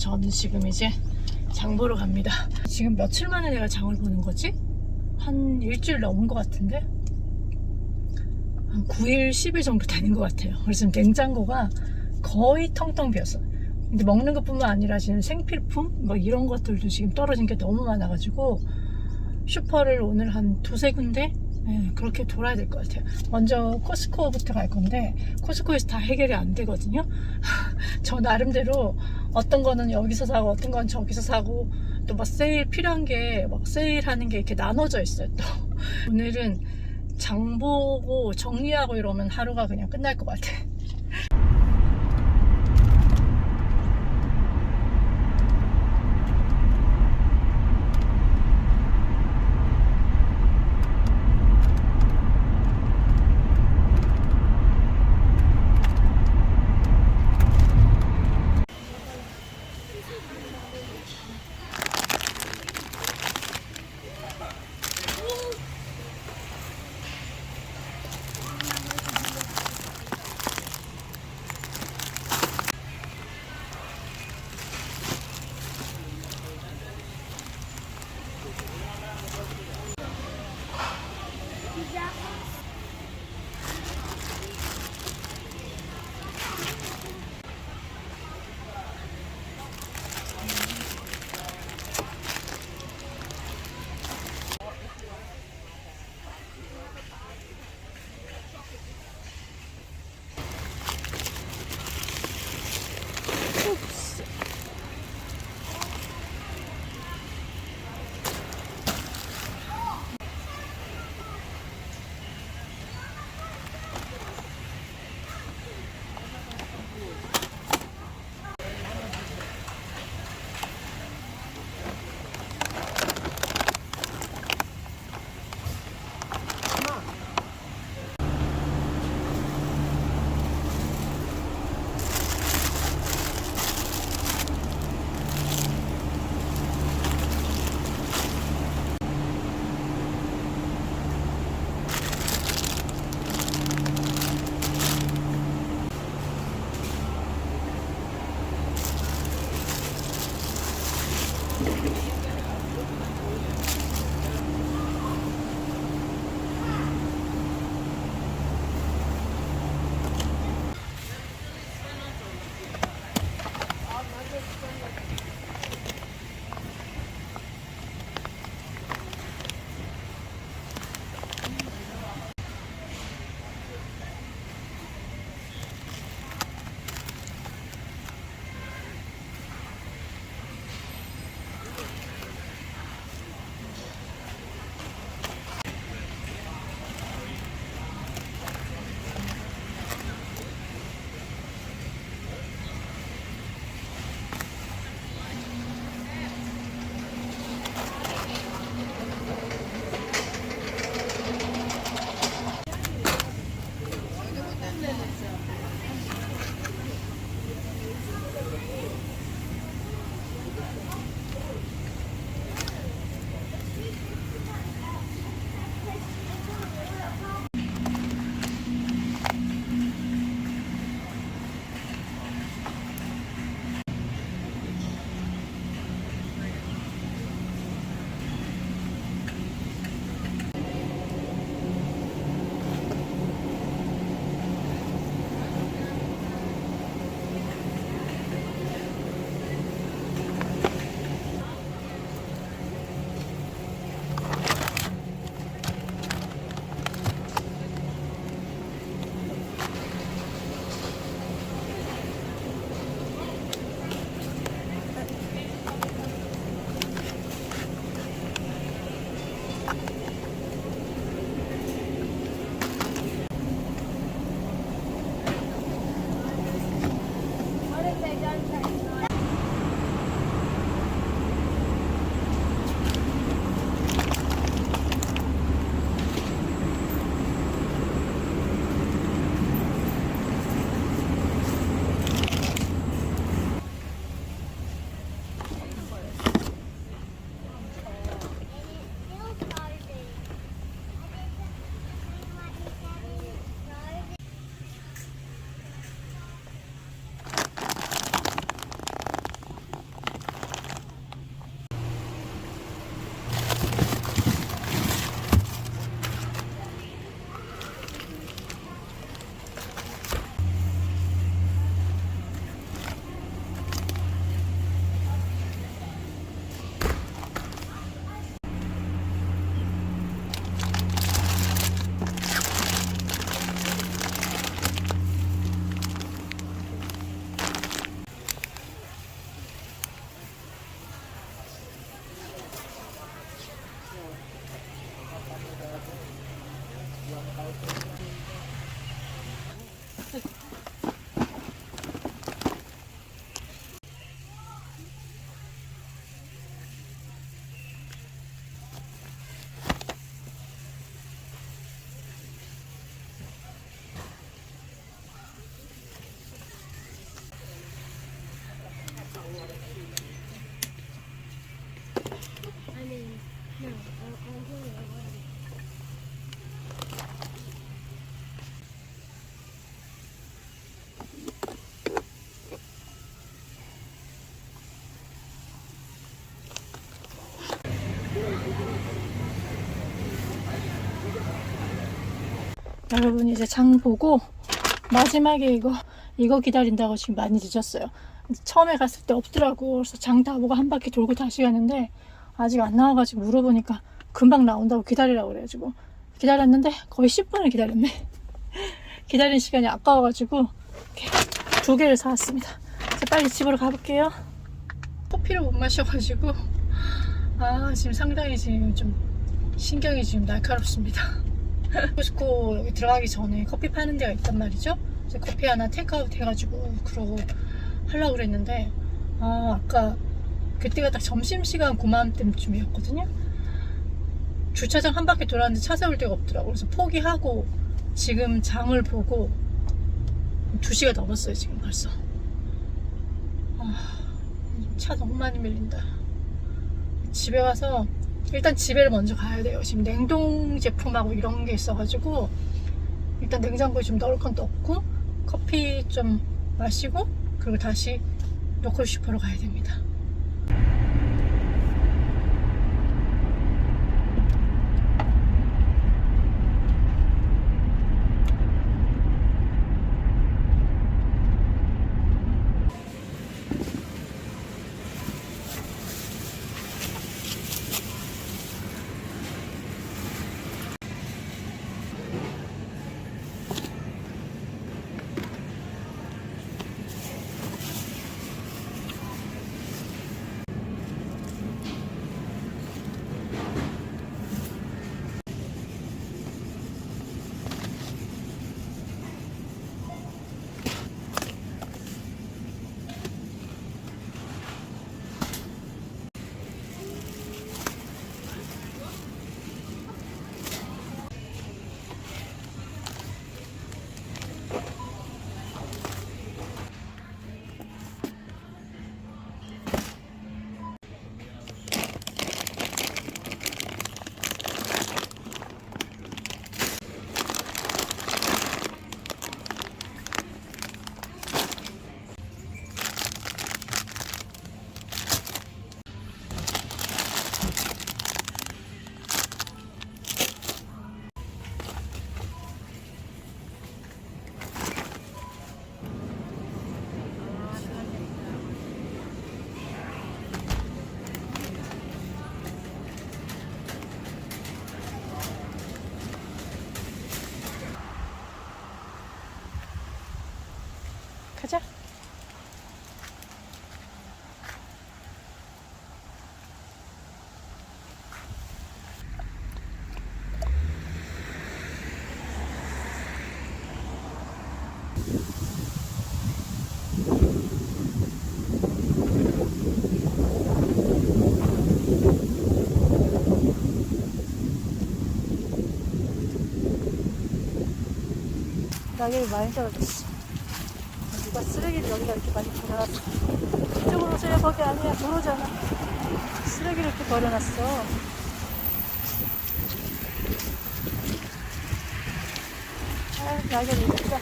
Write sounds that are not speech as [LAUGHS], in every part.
저는 지금 이제 장 보러 갑니다. 지금 며칠 만에 내가 장을 보는 거지? 한 일주일 넘은 것 같은데? 한 9일, 10일 정도 되는 것 같아요. 그래서 냉장고가 거의 텅텅 비었어. 근데 먹는 것 뿐만 아니라 지금 생필품 뭐 이런 것들도 지금 떨어진 게 너무 많아가지고 슈퍼를 오늘 한 두세 군데 네, 그렇게 돌아야 될 것 같아요. 먼저 코스코부터 갈 건데 코스코에서 다 해결이 안 되거든요. [LAUGHS] 저 나름대로 어떤 거는 여기서 사고 어떤 건 저기서 사고 또 막 세일 필요한 게 막 세일하는 게 이렇게 나눠져 있어요. 또 [LAUGHS] 오늘은 장 보고 정리하고 이러면 하루가 그냥 끝날 것 같아. 여러분 이제 장 보고 마지막에 이거 이거 기다린다고 지금 많이 늦었어요. 처음에 갔을 때 없더라고. 그래서 장 다 보고 한 바퀴 돌고 다시 가는데 아직 안 나와가지고 물어보니까 금방 나온다고 기다리라고 그래가지고 기다렸는데 거의 10분을 기다렸네. [LAUGHS] 기다리는 시간이 아까워가지고 이렇게 두 개를 사왔습니다. 이제 빨리 집으로 가볼게요. 커피를 못 마셔가지고 아 지금 상당히 지금 좀 신경이 지금 날카롭습니다. 코스코 여기 들어가기 전에 커피 파는 데가 있단 말이죠. 이제 커피 하나 테이크아웃 해가지고 그러고 하려고 그랬는데 아 아까 그때가 딱 점심시간 그맘때쯤이었거든요. 주차장 한 바퀴 돌았는데 차 세울 데가 없더라고. 그래서 포기하고 지금 장을 보고 2시가 넘었어요 지금 벌써. 아, 차 너무 많이 밀린다. 집에 와서 일단 집에를 먼저 가야 돼요. 지금 냉동 제품하고 이런 게 있어가지고 일단 냉장고에 좀 넣을 건 넣고 커피 좀 마시고 그리고 다시 로컬 슈퍼로 가야 됩니다. 낙엽이 많이 떨어졌어. 누가 쓰레기를 여기다 이렇게 많이 버려놨어. 이쪽으로 오세요. 거기 아니야. 도로잖아. 쓰레기를 이렇게 버려놨어. 아, 낙엽이 진짜.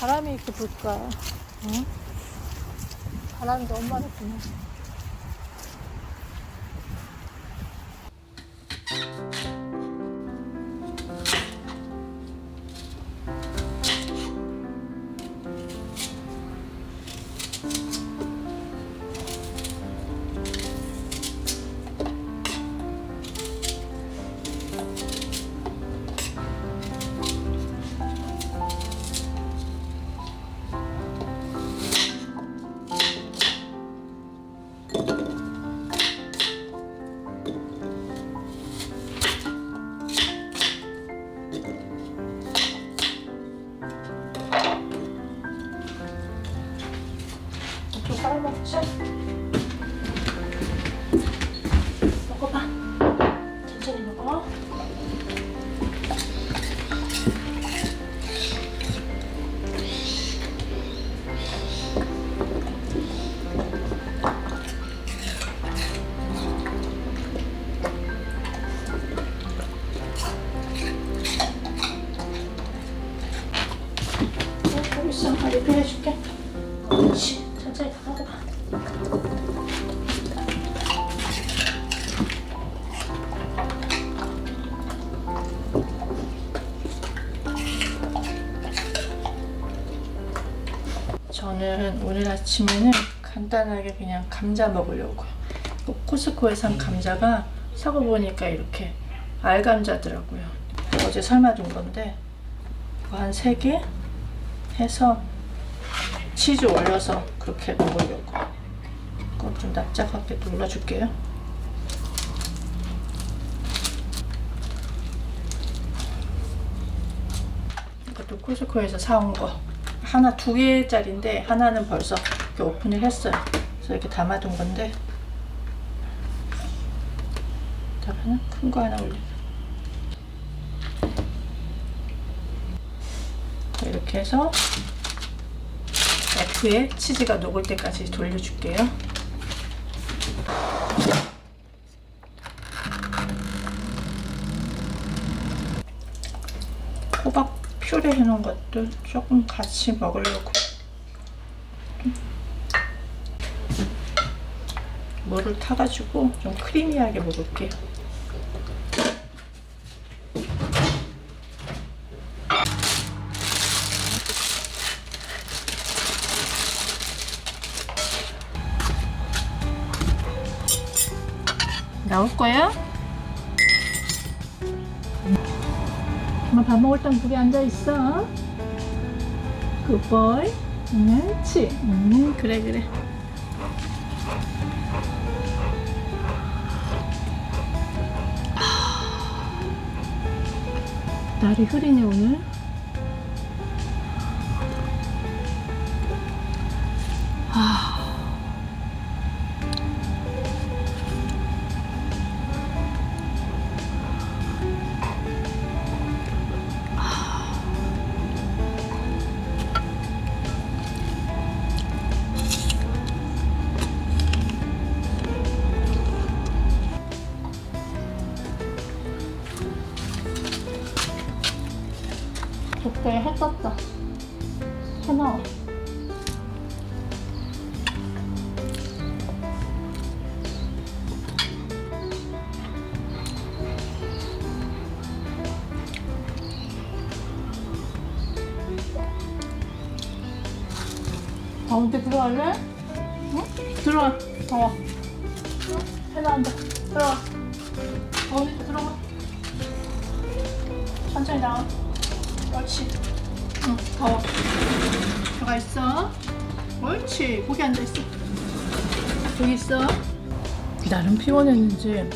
바람이 이렇게 불까. 응? 바람이 너무 많이 부네. 아침에는 간단하게 그냥 감자 먹으려고요. 그 코스코에 산 감자가 사고 보니까 이렇게 알감자더라고요. 어제 삶아둔 건데 한 3개 해서 치즈 올려서 그렇게 먹으려고. 이거 좀 납작하게 눌러줄게요. 이것도 코스코에서 사온 거. 하나 두 개짜리인데 하나는 벌써 이렇게 오픈을 했어요. 그래서 이렇게 담아둔 건데. 그러면 큰거 하나 올려. 이렇게 해서 F에 치즈가 녹을 때까지 돌려줄게요. 호박 퓨레 해놓은 것도 조금 같이 먹으려고. 물을 타가지고 좀 크리미하게 먹을게요. 거기 앉아 있어. 굿보이. 그렇지. 음, 그래 그래. 날이 흐리네 오늘. 해 나와. 가운데 들어갈래? 나름 피곤했는지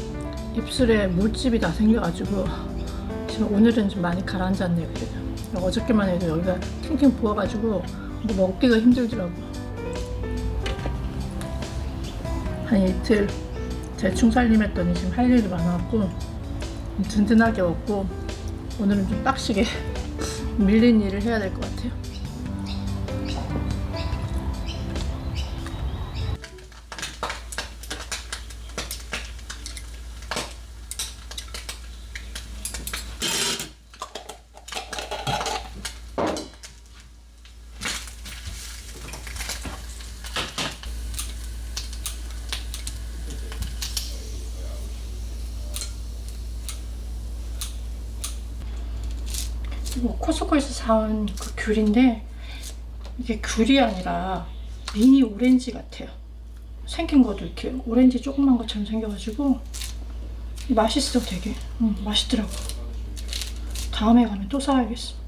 입술에 물집이 다 생겨가지고 지금 오늘은 좀 많이 가라앉았네요. 그래도. 어저께만 해도 여기가 팅팅 부어가지고 뭐 먹기가 힘들더라고. 한 이틀 대충 살림했더니 지금 할 일이 많아갖고 든든하게 먹고 오늘은 좀 빡시게 [LAUGHS] 밀린 일을 해야 될 것 같아요. 이거 코스코에서 사온 그 귤인데 이게 귤이 아니라 미니 오렌지 같아요. 생긴 것도 이렇게 오렌지 조그만 것처럼 생겨가지고 맛있어 되게. 응, 맛있더라고. 다음에 가면 또 사야겠어.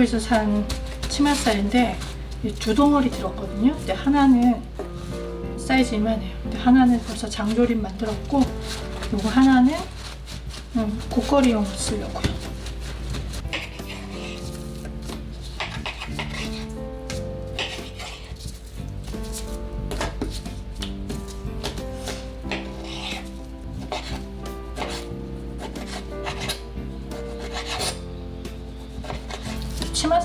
코스코에서 산 치맛살인데 이두 덩어리 들었거든요. 근데 하나는 사이즈 이만해요. 근데 하나는 벌써 장조림 만들었고 이거 하나는 음, 국거리용 쓰려고요.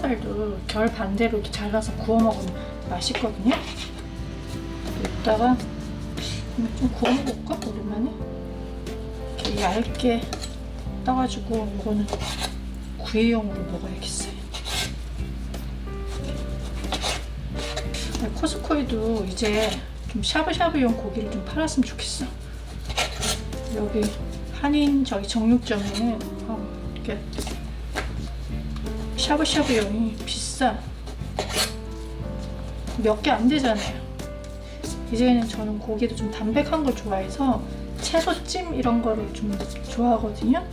파마살도 결 반대로 이렇게 잘라서 구워 먹으면 맛있거든요. 이따가 좀 구워 먹을까 오랜만에 이렇게 얇게 떠가지고 이거는 구이용으로 먹어야겠어요. 네, 코스코에도 이제 좀 샤브샤브용 고기를 좀 팔았으면 좋겠어. 여기 한인 저기 정육점에는 어, 샤브샤브용이 비싸. 몇 개 안 되잖아요. 이제는 저는 고기도 좀 담백한 걸 좋아해서 채소찜 이런 거를 좀 좋아하거든요.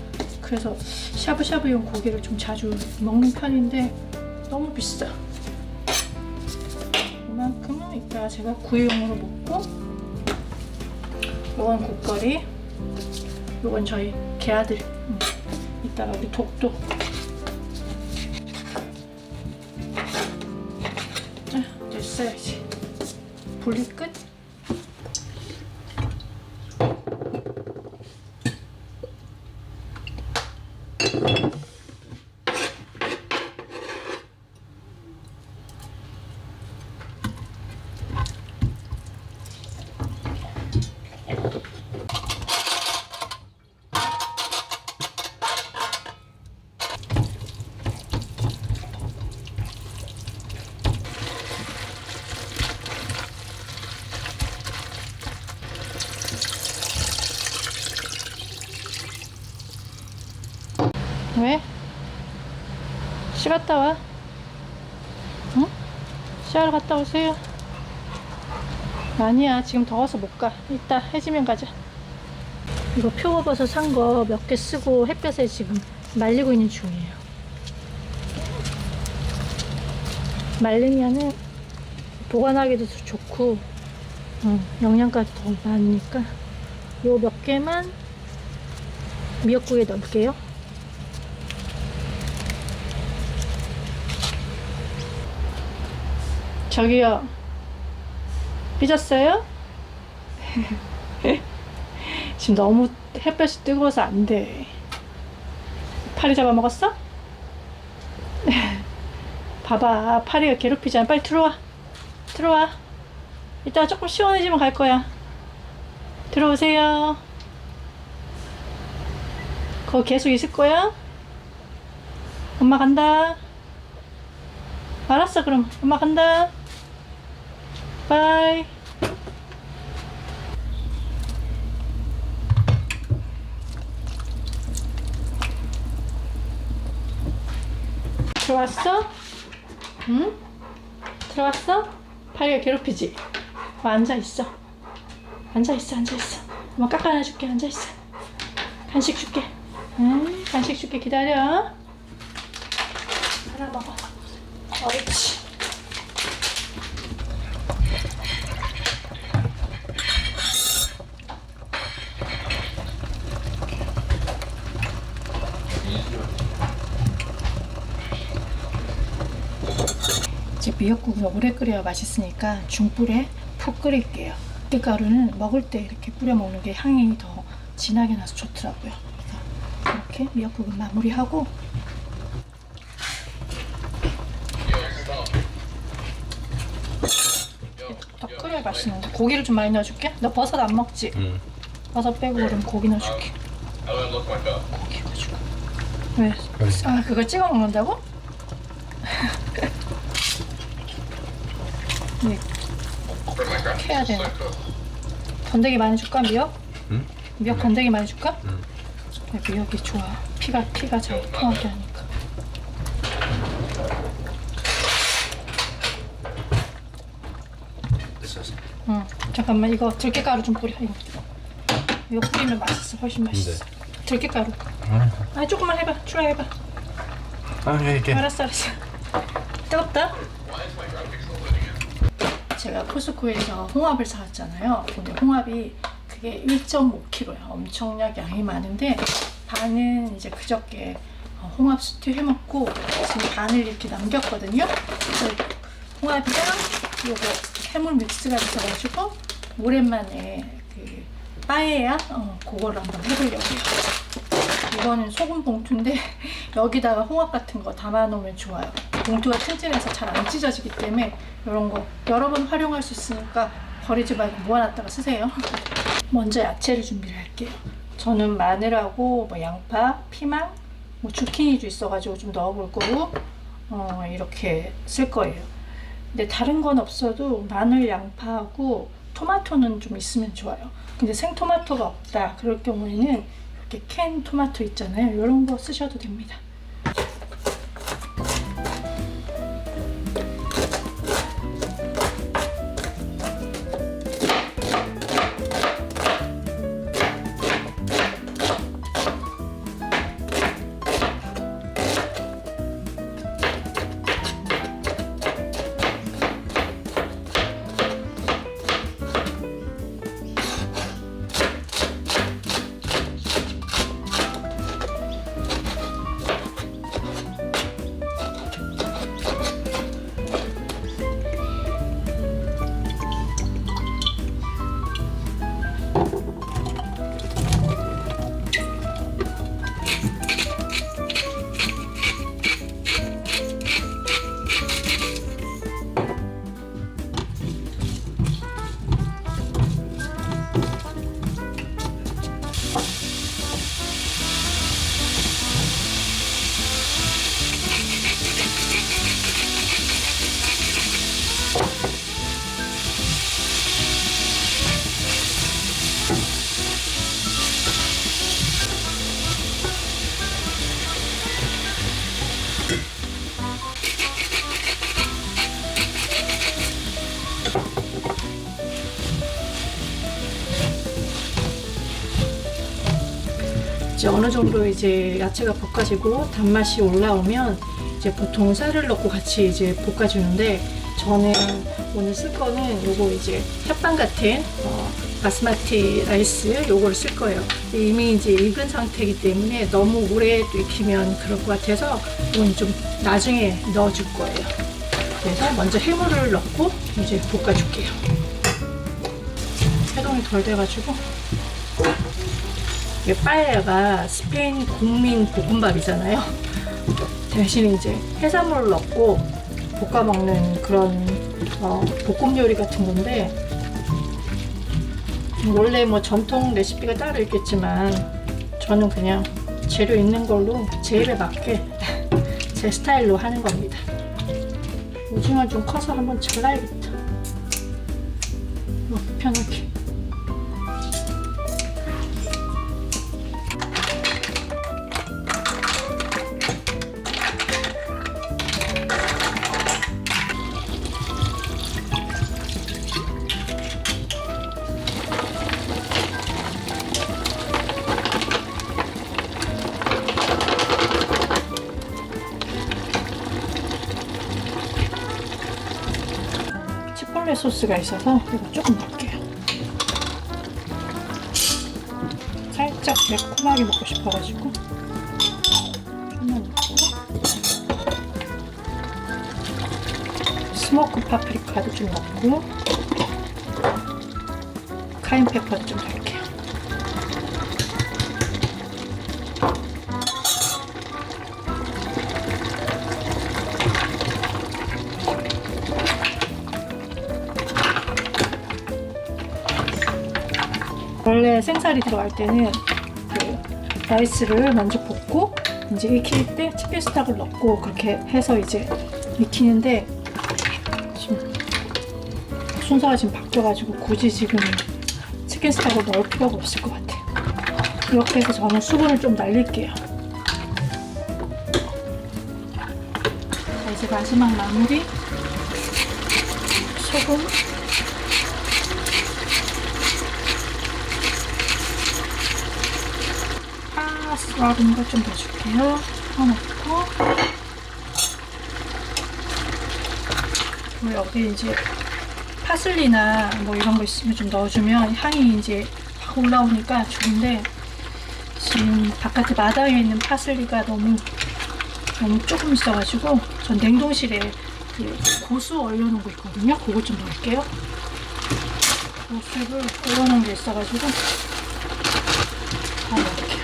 그래서 샤브샤브용 고기를 좀 자주 먹는 편인데 너무 비싸. 이만큼은 이따 제가 구이용으로 먹고 이건 국거리 이건 저희 개아들 음. 이따가 우리 독도 분 왜? 시 갔다 와. 응? 시하러 갔다 오세요. 아니야, 지금 더워서 못 가. 이따 해지면 가자. 이거 표고버섯 산 거 몇 개 쓰고 햇볕에 지금 말리고 있는 중이에요. 말리면은 보관하기도 좋고, 어, 영양가도 더 많으니까 요 몇 개만 미역국에 넣을게요. 저기요. 삐졌어요? [LAUGHS] 지금 너무 햇볕이 뜨거워서 안 돼. 파리 잡아먹었어? [LAUGHS] 봐봐. 파리가 괴롭히잖아. 빨리 들어와. 들어와. 이따가 조금 시원해지면 갈 거야. 들어오세요. 거기 계속 있을 거야? 엄마 간다. 알았어, 그럼. 엄마 간다. 바이. 들어왔어? 응? 들어왔어? 파리가 괴롭히지? 어, 앉아있어. 앉아있어, 앉아있어. 엄마 깎아내줄게, 앉아있어. 간식 줄게. 응? 간식 줄게, 기다려. 하나 먹어. 이 제 미역국을 오래 끓여야 맛있으니까 중불에 푹 끓일게요. 들가루는 먹을 때 이렇게 뿌려 먹는 게 향이 더 진하게 나서 좋더라고요. 이렇게 미역국을 마무리하고 더 끓여야 맛있는데 고기를 좀 많이 넣어줄게. 너 버섯 안 먹지? 응. 버섯 빼고 그럼 고기 넣어줄게. 고기 가지고 왜? 아 그거 찍어 먹는다고? 네. 해야 되나? 건더기 많이 줄까 미역? 응? 미역 건더기 많이 줄까? 응. 네, 미역이 좋아. 피가 피가 잘 통하게 하니까. 됐어. 응. 잠깐만 이거 들깨가루 좀 뿌려. 이거 이거 뿌리면 맛있어. 훨씬 맛있어. 들깨가루. 아 조금만 해봐. 추라 해봐. 아, 이렇게. 알았어 알았어. 뜨겁다. 제가 코스코에서 홍합을 사왔잖아요. 근데 홍합이 그게 1.5kg야. 엄청나게 양이 많은데 반은 이제 그저께 어, 홍합 스튜 해먹고 지금 반을 이렇게 남겼거든요. 그래서 홍합이랑 요거 해물 믹스가 있어가지고 오랜만에 그 빠에야 어, 그거를 한번 해보려고요. 이거는 소금 봉투인데 [LAUGHS] 여기다가 홍합 같은 거 담아 놓으면 좋아요. 봉투가 튼튼해서 잘 안 찢어지기 때문에 이런 거 여러 번 활용할 수 있으니까 버리지 말고 모아놨다가 쓰세요. [LAUGHS] 먼저 야채를 준비를 할게요. 저는 마늘하고 뭐 양파, 피망, 뭐 주키니도 있어가지고 좀 넣어볼 거고 어, 이렇게 쓸 거예요. 근데 다른 건 없어도 마늘, 양파하고 토마토는 좀 있으면 좋아요. 근데 생토마토가 없다. 그럴 경우에는 이렇게 캔 토마토 있잖아요. 이런 거 쓰셔도 됩니다. 어느 정도 이제 야채가 볶아지고 단맛이 올라오면 이제 보통 쌀을 넣고 같이 이제 볶아주는데 저는 오늘 쓸 거는 요거 이제 햇반 같은 어, 바스마티 라이스 요거를 쓸 거예요. 이미 이제 익은 상태이기 때문에 너무 오래 또 익히면 그럴 것 같아서 이건 좀 나중에 넣어줄 거예요. 그래서 먼저 해물을 넣고 이제 볶아줄게요. 해동이 덜 돼가지고 이게 빠에야가 스페인 국민 볶음밥이잖아요. 대신 이제 해산물을 넣고 볶아 먹는 그런 어, 볶음 요리 같은 건데 원래 뭐 전통 레시피가 따로 있겠지만 저는 그냥 재료 있는 걸로 제 입에 맞게 [LAUGHS] 제 스타일로 하는 겁니다. 오징어 좀 커서 한번 잘라야겠다. 뭐 편하게. 소스가 있어서 이거 조금 넣을게요. 살짝 매콤하게 먹고 싶어가지고 좀만 넣고 스모크 파프리카도 좀 넣고 카인 페퍼도 좀 생살이 들어갈 때는 그 라이스를 먼저 볶고 이제 익힐 때 치킨 스탁을 넣고 그렇게 해서 이제 익히는데 지금 순서가 지금 바뀌어가지고 굳이 지금 치킨 스탁을 넣을 필요가 없을 것 같아요. 이렇게 해서 저는 수분을 좀 날릴게요. 자, 이제 마지막 마무리 소금 파스라는 걸좀 넣어줄게요. 넣고 그리고 여기 이제 파슬리나 뭐 이런 거 있으면 좀 넣어주면 향이 이제 확 올라오니까 좋은데 지금 바깥에 마당에 있는 파슬리가 너무 너무 조금 있어가지고 전 냉동실에 그 고수 얼려놓은 거 있거든요. 그거 좀 넣을게요. 고수를 얼려놓은 게 있어가지고 다 넣을게요.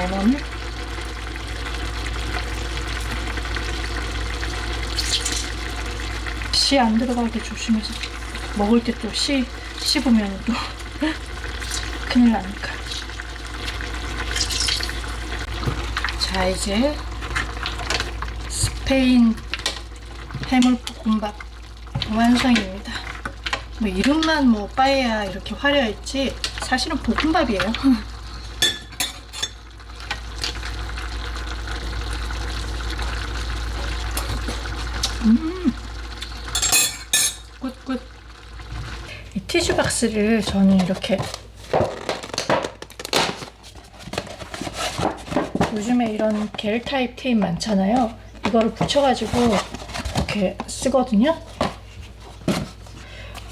레몬. 씨 안 들어가게 조심해서 먹을 때 또 씨 씹으면 또 [LAUGHS] 큰일 나니까. 자 이제 스페인 해물볶음밥 완성입니다. 뭐 이름만 뭐 빠에야 이렇게 화려했지 사실은 볶음밥이에요. [LAUGHS] 음, 굿굿. 이 티슈 박스를 저는 이렇게 요즘에 이런 겔 타입 테이프 많잖아요. 이거를 붙여가지고 이렇게 쓰거든요.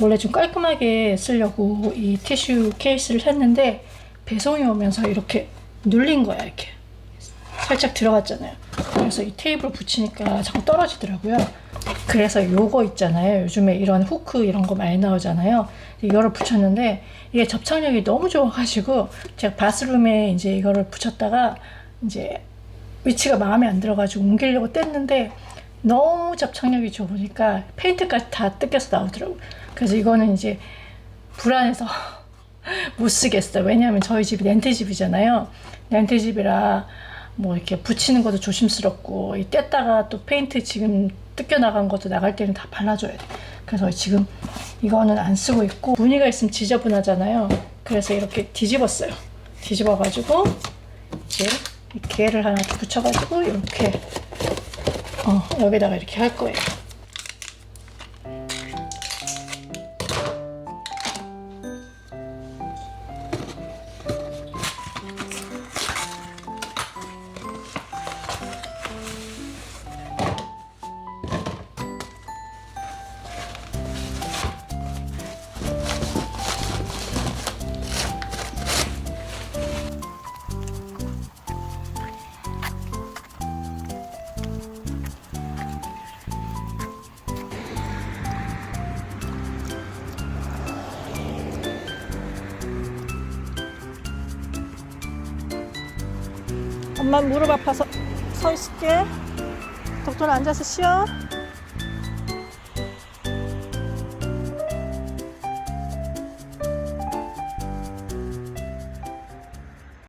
원래 좀 깔끔하게 쓰려고 이 티슈 케이스를 샀는데 배송이 오면서 이렇게 눌린 거야 이렇게 살짝 들어갔잖아요. 그래서 이 테이프를 붙이니까 자꾸 떨어지더라고요. 그래서 요거 있잖아요. 요즘에 이런 후크 이런 거 많이 나오잖아요. 이거를 붙였는데 이게 접착력이 너무 좋아가지고 제가 바스룸에 이제 이거를 붙였다가 이제 위치가 마음에 안 들어가지고 옮기려고 뗐는데 너무 접착력이 좋으니까 페인트까지 다 뜯겨서 나오더라고요. 그래서 이거는 이제 불안해서 [LAUGHS] 못 쓰겠어요. 왜냐하면 저희 집이 렌트 집이잖아요. 렌트 집이라 뭐 이렇게 붙이는 것도 조심스럽고 이 뗐다가 또 페인트 지금 뜯겨 나간 것도 나갈 때는 다 발라줘야 돼. 그래서 지금 이거는 안 쓰고 있고 무늬가 있으면 지저분하잖아요. 그래서 이렇게 뒤집었어요. 뒤집어가지고 이제 이 개를 하나 붙여가지고 이렇게 어, 여기다가 이렇게 할 거예요. 무릎 아파서 서 있을게. 독도는 앉아서 쉬어.